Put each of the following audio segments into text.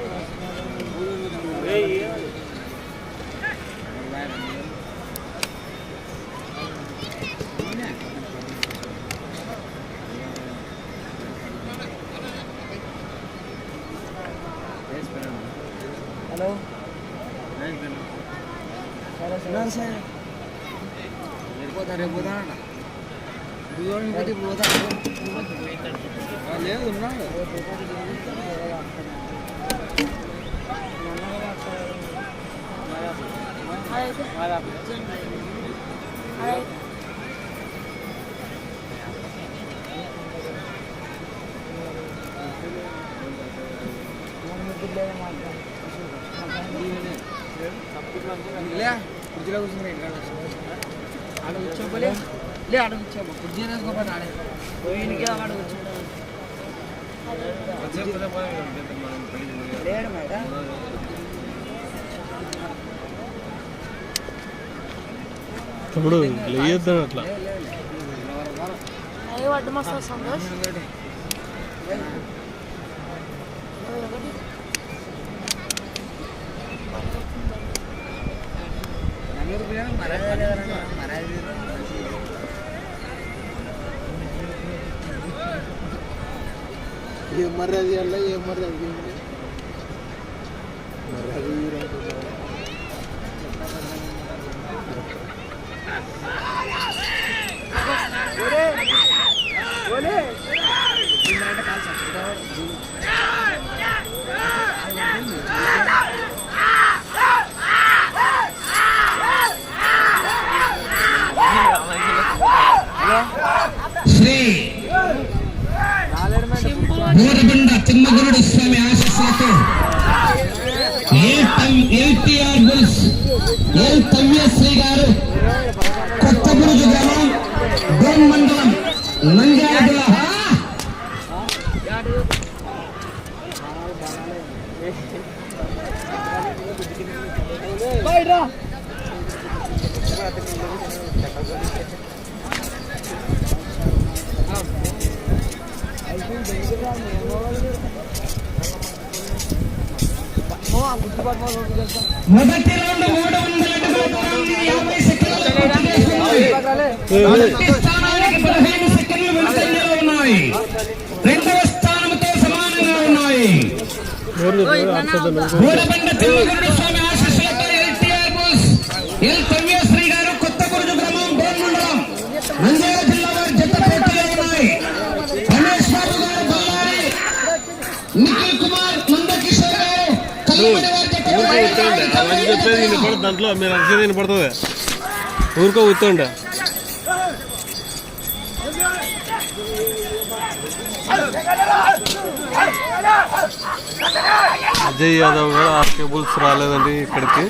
Hello లే కుర్చీలో కూర్చుని ఆడ కూర్చోపోలే లే. ఆడ కుర్చీ ఆడే. పోయినకే వాడు కూర్చుంటాడు లేడు మేడం. తమ్ముడు లేయొద్దాం అట్లా. అయ్యో వడ్డు మస్తు Santosh. Dios me arrepiente, Dios me arrepiente. మండలం కూర్చోండి చెప్పేది వినపడదు దాంట్లో మీరు అరిసేది వినపడుతుంది ఊరుకో కూర్చోండి అజయ్ యాదవ్ కూడా ఆ కేబుల్స్ రాలేదండి ఇక్కడికి.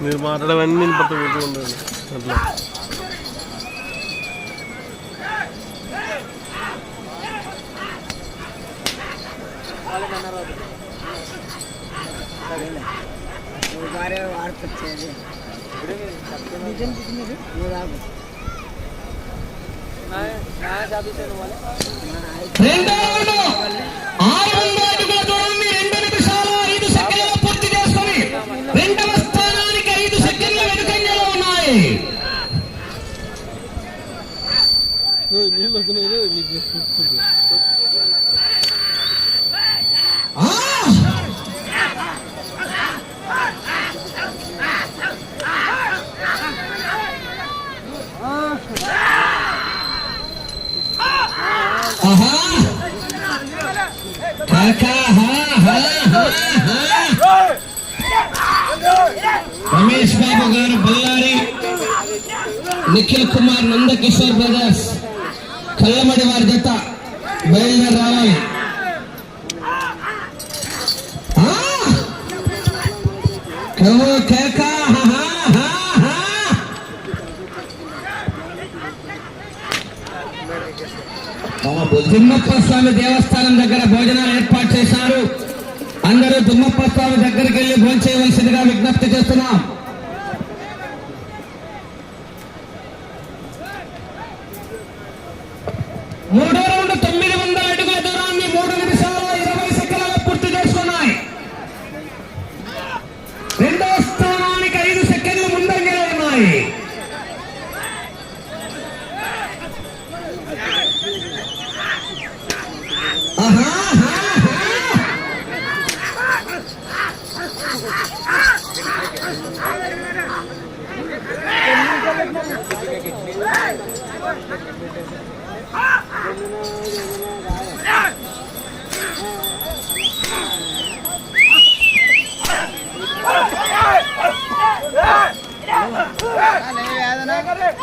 మీరు మాట్లాడవన్నీ నేను పట్టుకుంటూ ఉండండి. అట్లా భార్య వాడుకొచ్చేది నిజం చిన్నది నువ్వు రాదు రెండో రౌండ్ ఆరు వందల అడుగుల దూరాన్ని రెండు నిమిషాలు ఐదు సెకండ్లు పూర్తి చేసుకొని రెండవ స్థానానికి ఐదు సెకండ్ల వెనుకంజలో ఉన్నాయి నీళ్ళు వస్తున్నాయి నీకు. రమేష్ బాబు గారు బళ్ళారి నిఖిల్ కుమార్ నందకిషోర్ బ్రదర్స్ కల్లమడి వారి జత బయలుదేరి రావాలి ఆ! కేక, దుమ్మప్ప స్వామి దేవస్థానం దగ్గర భోజనాలు ఏర్పాటు చేశారు. అందరూ దుమ్మప్ప స్వామి దగ్గరికి వెళ్ళి భోజనం చేయవలసిందిగా విజ్ఞప్తి చేస్తున్నాం.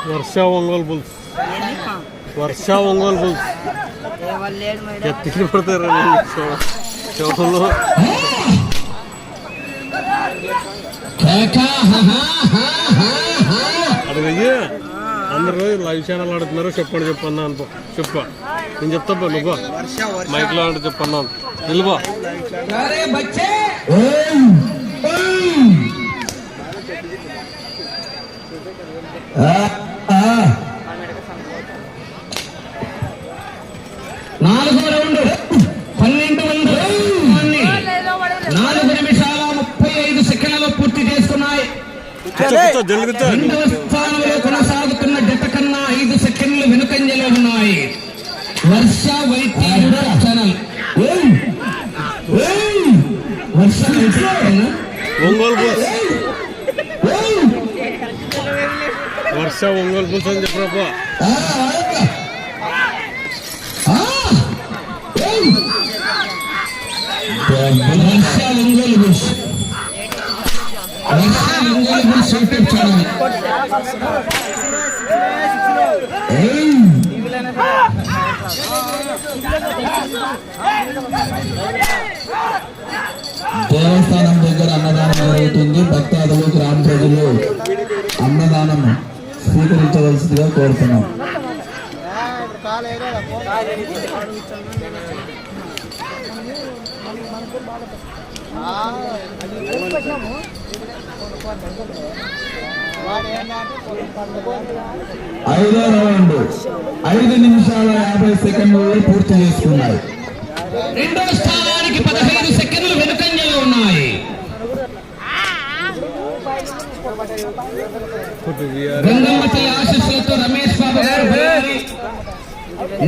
వర్ష ఒంగోలు బుల్స్. వర్ష ఒంగోలు బుల్స్. ఎత్తికి పడతారు చెవులో. అది వెయ్యి అందరూ లైవ్ ఛానల్ ఆడుతున్నారు. చెప్పండి చెప్పన్నా అనుకో. చెప్ప. నేను చెప్తా బా, నువ్వు మైక్లో ఆడు చెప్పన్నాను నిలువా अरे నాలుగో రౌండ్. పన్నెండు వందల. నాలుగు నిమిషాల ముప్పై ఐదు సెకండ్లలో పూర్తి చేస్తున్నాయి రెండవ స్థానంలో కొనసాగుతున్న జత కన్నా ఐదు సెకండ్లు వెనుకంజలో ఉన్నాయి. వర్ష వైద్య Varsha Ongole Ongole bulls YouTube channel ఓం. దేవస్థానం దగ్గర అన్నదానం జరుగుతుంది భక్తాదులు గ్రామ ప్రజలు అన్నదానం స్వీకరించవలసిందిగా కోరుతున్నాం. ఐదో రౌండ్ ఐదు నిమిషాల యాభై సెకండ్లు పూర్తి చేసుకున్నాయి. రెండో స్థానానికి పదహైదు సెకండ్లు వెనుకంజలో ఉన్నాయి. గంగమ్మతి ఆశీస్సులతో రమేష్ బాబు గారు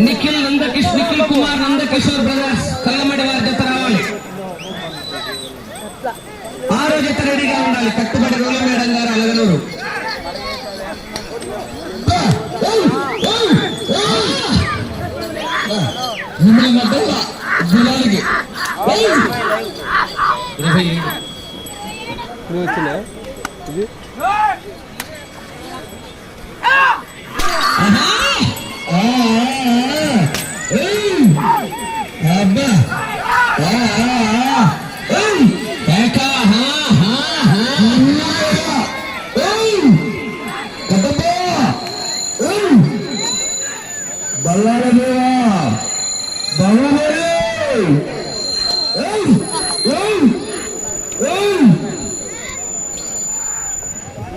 నిఖిల్ నందకిష్ నిఖిల్ కుమార్ నందకిషోర్ బ్రదర్స్ కల్లమడి వారి జత రావాలి. ఆరో జత రెడీగా ఉండాలి. కట్టుబడి రోల మేడం గారు అలగనూరు.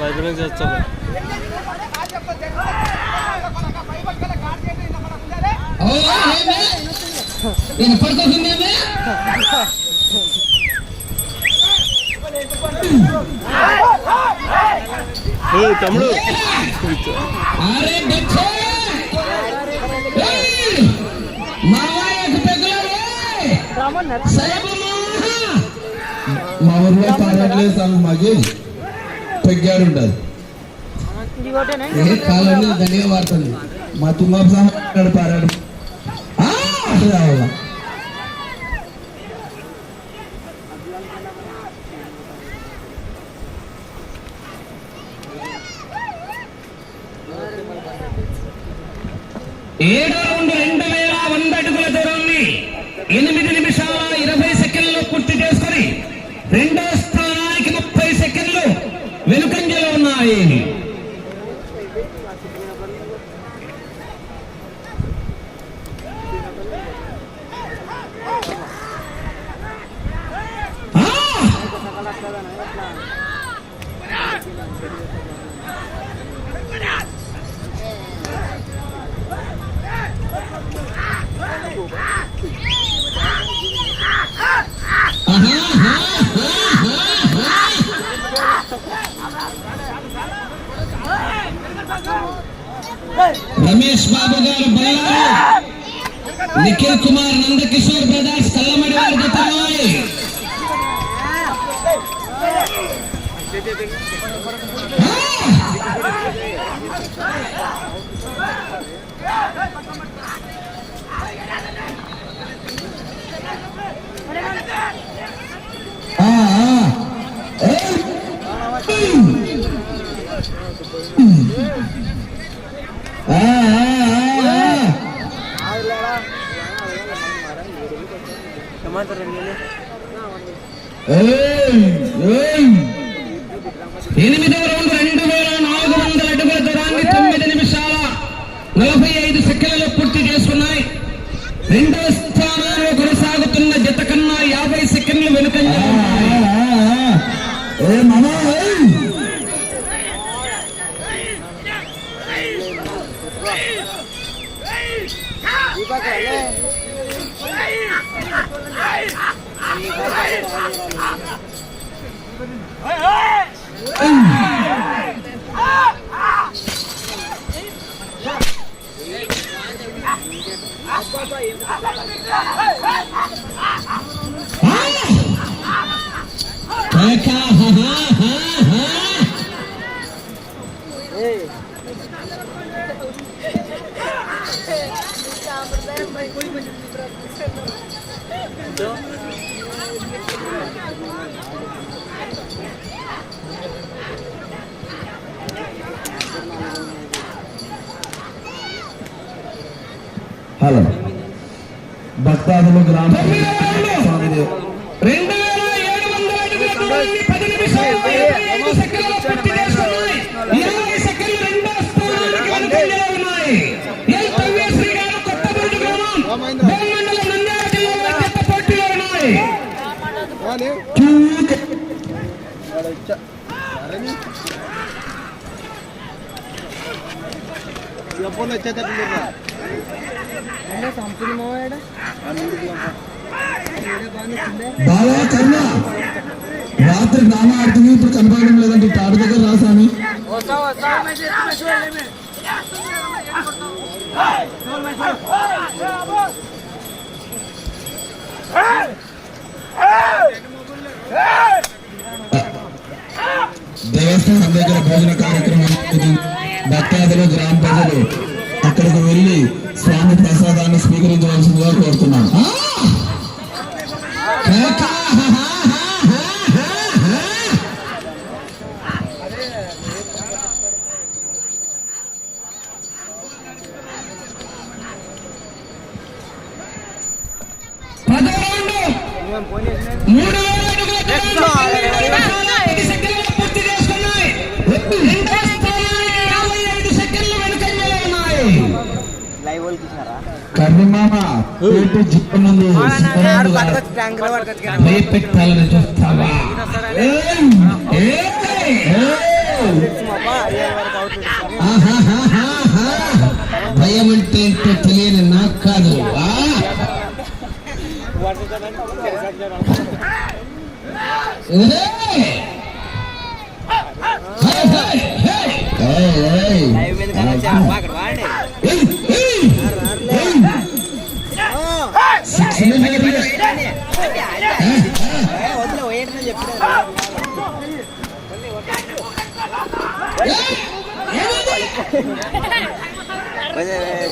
అసలు అయిపోయినా చేస్తాను అవునా? ఏమే? నేను పడుకోకుందేమే ఏ తమ్ముడు అరే బచ్చే ఏయ్! మావయ్యకు పెగలరే సయబమా మా ఊర్లో పాడట్లేదు సాంగ్ మాకి పెగ్గాడు ఉండదు ఏ కాలంలో దండిగా వాడుతుంది మా తుమ్మాపు సామాడు ఆ, ఆ. ఏయ్! ఆ, ఆ, ఆ, ఆ. ఏయ్! ఏయ్! ఎనిమిదవ రౌండ్ రెండు వేల నాలుగు వందల అడుగుల దూరాన్ని తొమ్మిది నిమిషాల నలభై ఐదు సెకండ్లలో పూర్తి చేస్తున్నాయి రెండవ హలో భక్తాదులు గ్రామ స్వామిదే రెండు వేల ఏడు వందల ఫోన్ వచ్చేటట్టు బావా కర్ణ రాత్రి డ్రామా ఆడుతుంది ఇప్పుడు కనపడడం లేదంటే తాడు దగ్గర రాసాని వస్తా వస్తా. దేవస్థానం దగ్గర భోజన కార్యక్రమం భక్తాదులు గ్రామ ప్రజలు అక్కడికి వెళ్ళి స్వామి ప్రసాదాన్ని స్వీకరించవలసిందిగా కోరుతున్నాను. మూడు అయ్యారు వరకు అవుట్ ఇస్తారు. ఆహాహాహాహా. భయం అంటే ఏంటో తెలియని నాకు కాదు! హే, హే, హే!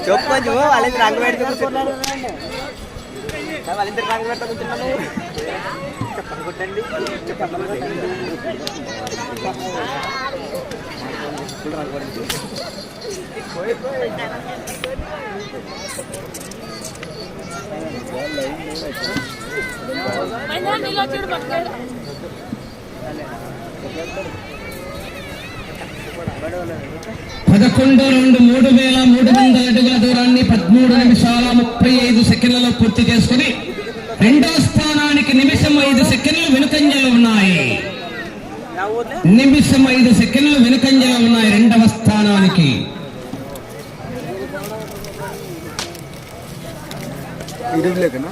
చెప్పు కొంచెం వాళ్ళిద్దరు రంగు పెడితే కూర్చున్నారు వాళ్ళిద్దరు రంగు పెడతా కూర్చున్నాను చెప్పండి కొట్టండి. చెప్పండి కొట్టండి. అయినా నీళ్ళు వచ్చాడు పట్టుకోడు పదకొండు రెండు మూడు వేల మూడు వందల అడుగుల దూరాన్ని పదమూడు నిమిషాల ముప్పై ఐదు సెకండ్లలో పూర్తి చేసుకుని రెండో స్థానానికి నిమిషం ఐదు సెకండ్లు వెనుకంజలు ఉన్నాయి. నిమిషం ఐదు సెకండ్లు వెనుకంజలు ఉన్నాయి రెండవ స్థానానికి. ఇరువులేకనా?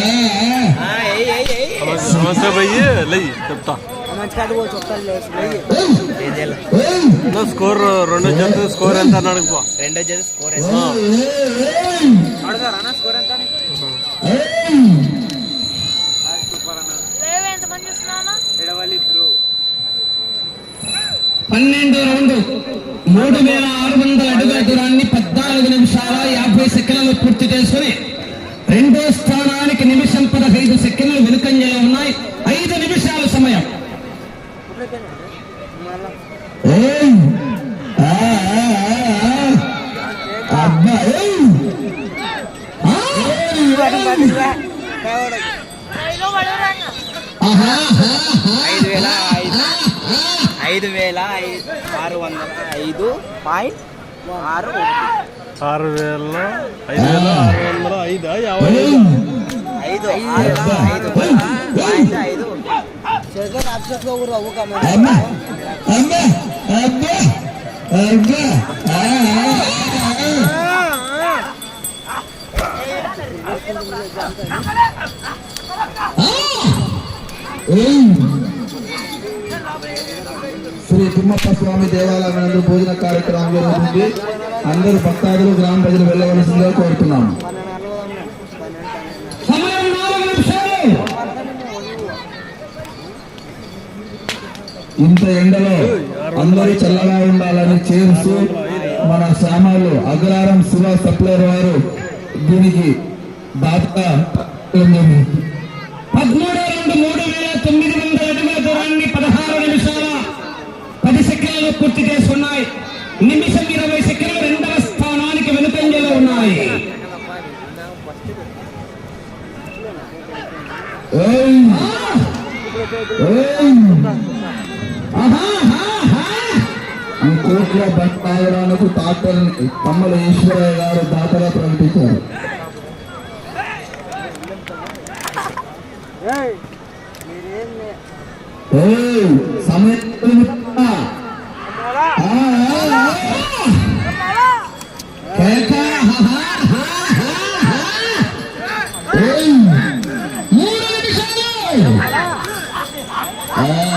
సమస్య పోయి లెయ్యి చెప్తా స్కోర్ రెండో జత స్కోర్ ఎంత అని అడుగుపో రెండో జత స్కోర్ స్కోర్ ఎంత పన్నెండు రౌండ్ మూడు వేల ఆరు వందల అడుగుల దూరాన్ని పద్నాలుగు నిమిషాల యాభై సెకండ్లు పూర్తి చేసుకుని రెండో స్థానానికి నిమిషం పదహైదు సెకండ్లు వెనుకంజలో ఉన్నాయి ఐదు నిమిషాల సమయం ఏయ్! ఆ, ఆ, ఆ, ఆ. అబ్బా ఏయ్! ఆ! రైలో పడవరాంగ ఆహా, ఆహా, ఆహా. ఐదు వేల ఐదు ఐదు వేల ఆరు వందల ఐదు పాయింట్ ఆరు. ఆరు వేల ఐదు వేల ఆరు వందల ఐదా. యాభై ఏయ్! ఐదు ఐదు పాయింట్ ఐదు శేఖర్ అబ్సెట్లో కూడా అవ్వకమ్మ అమ్మా. శ్రీ తిమ్మప్ప స్వామి దేవాలయం భోజన కార్యక్రమం జరుగుతుంది. అందరూ భక్తాదులు గ్రామ ప్రజలు వెళ్ళవలసిందిగా కోరుతున్నాము. ఇంత ఎండలో అందరూ చల్లగా ఉండాలని చేరుస్తూ మన సామాన్లు అగ్రహారం శివ సప్లైర్ వారు దీనికి దాత పూర్తి చేసుకున్నాయి నిమిషం ఇరవై సెకండ్లు రెండవ స్థానానికి వెనుకంజలో ఉన్నాయి. కోట్ల తాగడానికి డాక్టర్ తమ్మల ఈశ్వరయ్య గారు దాతగా ప్రకటించారు! సమయం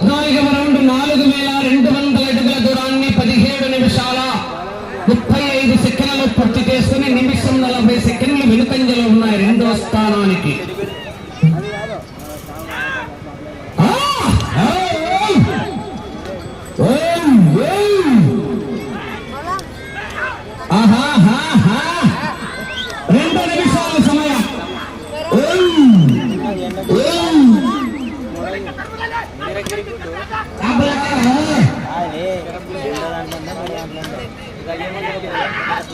పద్నాలుగవ రౌండ్ నాలుగు వేల రెండు వందల అడుగుల దూరాన్ని పదిహేడు నిమిషాల ముప్పై ఐదు సెకండ్లు పూర్తి చేసుకుని నిమిషం నలభై సెకండ్లు వెనుకంజలో ఉన్నాయి రెండో స్థానానికి. ఆహా,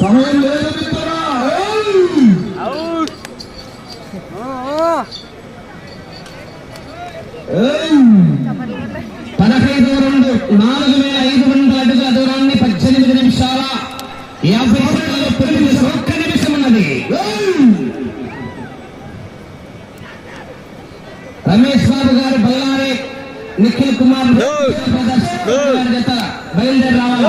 సమయం లేదు. పదహైదు రెండు నాలుగు వేల ఐదు వందల అడుగుల దూరాన్ని పద్దెనిమిది నిమిషాల యాభై సెకండ్లలో ఒక్క నిమిషం ఉన్నది. రమేష్ బాబు గారు బల్లారి నిఖిల్ కుమార్ జత. బయలుదేరి రావాలి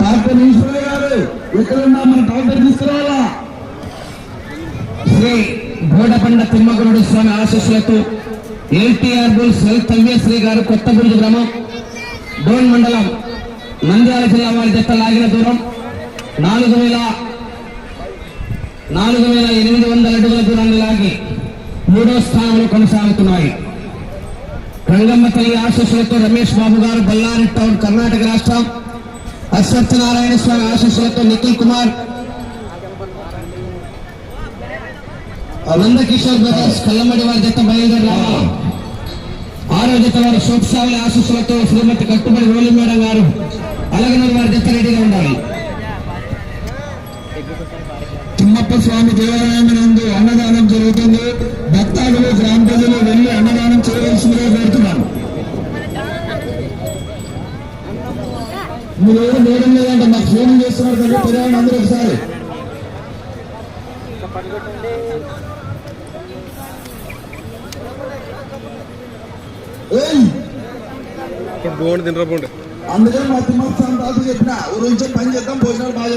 డాక్టర్ ఈశ్వర గారు ఎక్కడున్నా మన డాక్టర్ తీసుకురావాలా? శ్రీ బోడపండ తిమ్మగురుడు స్వామి ఆశీస్సులతో ఎల్టీఆర్ బుల్స్ ఎల్ తవ్యశ్రీ గారు కొత్తగుంజు గ్రామం డోన్ మండలం నంద్యాల జిల్లా వారి జత లాగిన దూరం నాలుగు వేల నాలుగు వేల ఎనిమిది వందల అడుగుల దూరాన్ని లాగి మూడో స్థానంలో కొనసాగుతున్నాయి. రంగమ్మ తల్లి ఆశీస్సులతో రమేష్ బాబు గారు బళ్ళారి టౌన్ కర్ణాటక రాష్ట్రం అశ్వత్థనారాయణ స్వామి ఆశీస్సులతో నిఖిల్ కుమార్ నందకిషోర్ బ్రదర్స్ కల్లమడి వారి జత బయలుదేరి రావాలి ఆరో జత వారి శోభసావుల ఆశీస్సులతో శ్రీమతి కట్టుబడి రోలి మేడం గారు అలగనూరు వారి జత రెడీగా ఉండాలి. తిమ్మప్ప స్వామి దేవాలయం నందు అన్నదానం జరుగుతుంది. భక్తాదులు గ్రామ ప్రజలు వెళ్ళి అన్నదానం చేయవలసిందిగా కోరుతున్నాను. మీరు ఎవరు లేడం లేదంటే మాకు ఫోన్ చేస్తున్నారు కదా తెలియాలని అందరూ ఒకసారి. బోండి తినరా అందుకని మా తాత చెప్పిన ఊరు నుంచి పని చేద్దాం భోజనాలు బాగా.